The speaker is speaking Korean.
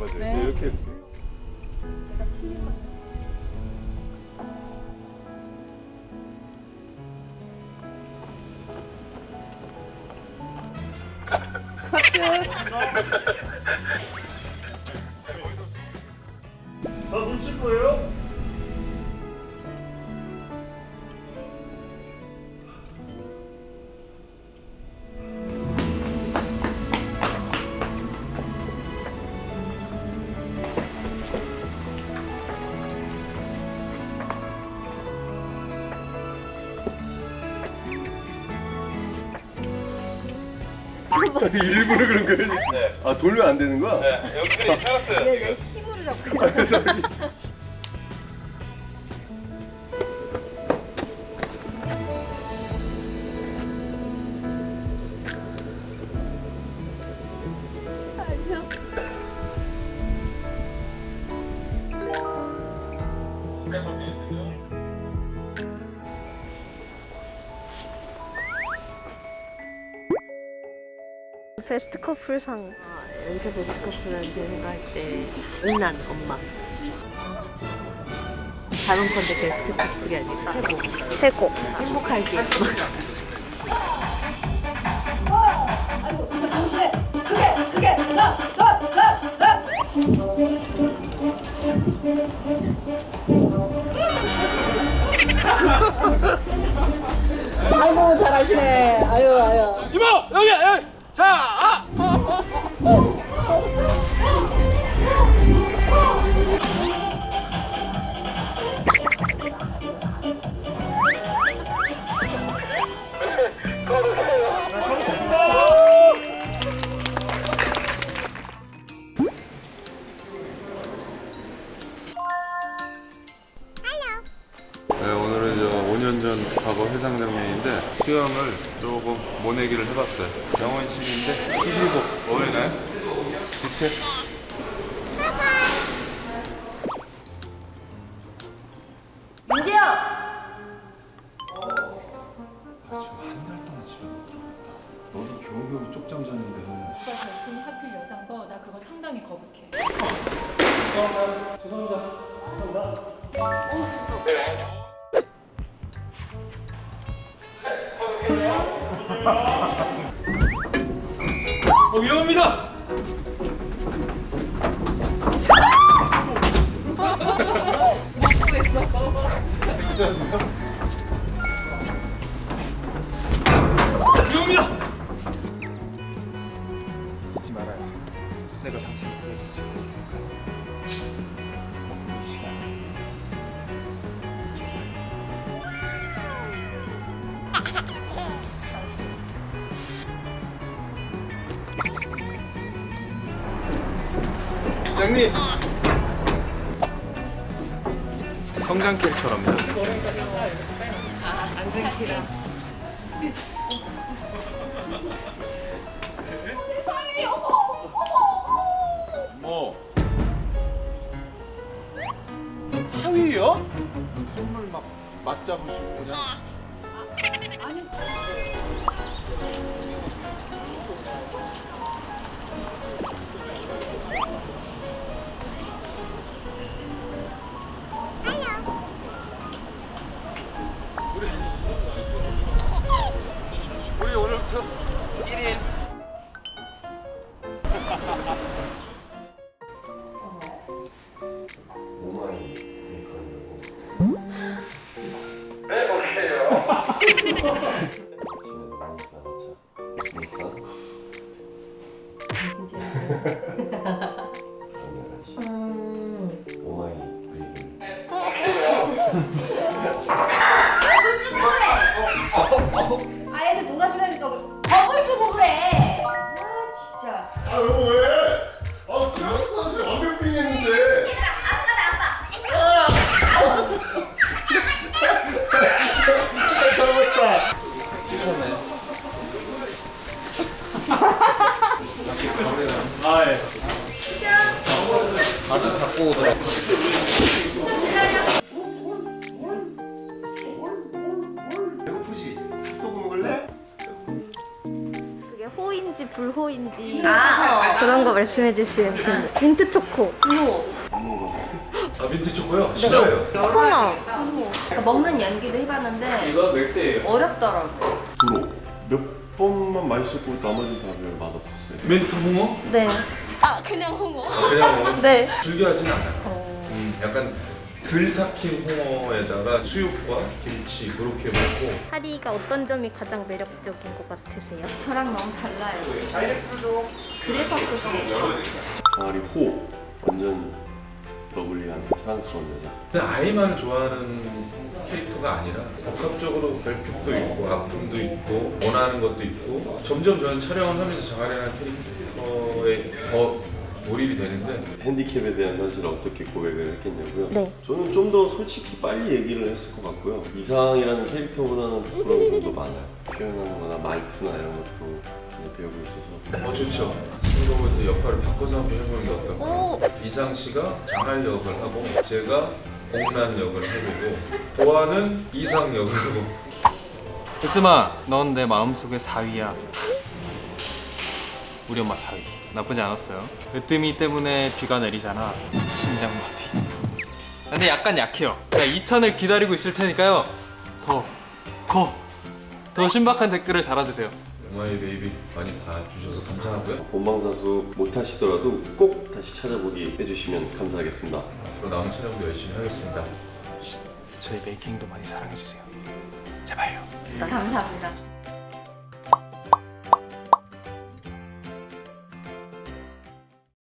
잡아줘요. 네. 이렇게 해서. 내가 틀린 거. 나 놓칠 거예요? 일부러 그런 거예요? 네. 아 돌면 안 되는 거야? 네, 여기들이 살았어요. 내, 내 힘으로 잡고. 그래서 여기 베스트 커플상. 여기서 베스트 커플을 생각할 때 은난 엄마. 다른 건데 베스트 커플이 아니라 최고. 최고. 행복할 게 아이고. 진짜 정신에 크게 크게 나나나 아이고 잘하시네. 아유 아유. 이모 여기 여기 자 아! 전 과거 회장 장면인데 수영을 조금 모내기를 해봤어요. 병원식인데 수술복 어울리나요? 밑에 한달 동안 집에 못 들어갔다. 너도 겨우겨우 쪽잠 잤는데. 누가 절친이 하필 여잔 거 나 그거 상당히 거북해. 어 위험합니다 위험합니다 잊지 말아요. 내가 당신을 구해줄 책임이 있으니까. 시간. 장님 성장 캐릭터랍니다. 뭐 사위요? 손을 막 맞잡으시고 그냥 우리 아이들 불호인지 아, 어. 그런 거 말씀해 주시면 됩니다. 민트 초코. 블루. 아 민트 초코요? 싫어요. 하나. 그러니까 먹는 연기도 해봤는데 이거 맥스예요. 어렵더라고. 도로 몇 번만 맛있었고 나머지는 다별 맛없었어요. 민트 홍어? 네. 아 그냥 홍어. 그냥 뭐 네. 즐겨하진 않아요. 음, 약간 덜 삭힌 홍어에다가 수육과 김치 그렇게 먹고 사리가 어떤 점이 가장 매력적인 것 같으세요? 저랑 너무 달라요. 그래서 또 같아요. 장아리 호 완전 러블리한 사랑스러운 여자. 근데 아이만 좋아하는 캐릭터가 아니라 복합적으로 결핍도 있고 아픔도 있고 원하는 것도 있고 점점 저는 촬영을 하면서 장아리라는 캐릭터에 더 몰입이 되는데 핸디캡에 대한 사실을 어떻게 고백을 했겠냐고요? 네. 저는 좀 더 솔직히 빨리 얘기를 했을 것 같고요. 이상이라는 캐릭터보다는 부끄러운 부분도 많아요. 표현하는 거나 말투나 이런 것도 많이 배우고 있어서 어 좋죠. 그리고 이제 역할을 바꿔서 한번 해보는 게 어떨까? 오. 이상 씨가 장할 역을 하고 제가 공란 역을 해보고 도아는 이상 역을 하고 으뜸아, 넌 내 마음속의 사위야. 우리 엄마 사위. 나쁘지 않았어요. 으뜸이 때문에 비가 내리잖아. 심장마비. 근데 약간 약해요. 자, 2탄을 기다리고 있을 테니까요. 더, 더, 더 신박한 댓글을 달아주세요. 오마이 베이비 많이 봐주셔서 감사하고요. 본방사수 못하시더라도 꼭 다시 찾아보기 해주시면 감사하겠습니다. 앞으로 남은 촬영도 열심히 하겠습니다. 저희 메이킹도 많이 사랑해주세요. 제발요. 감사합니다.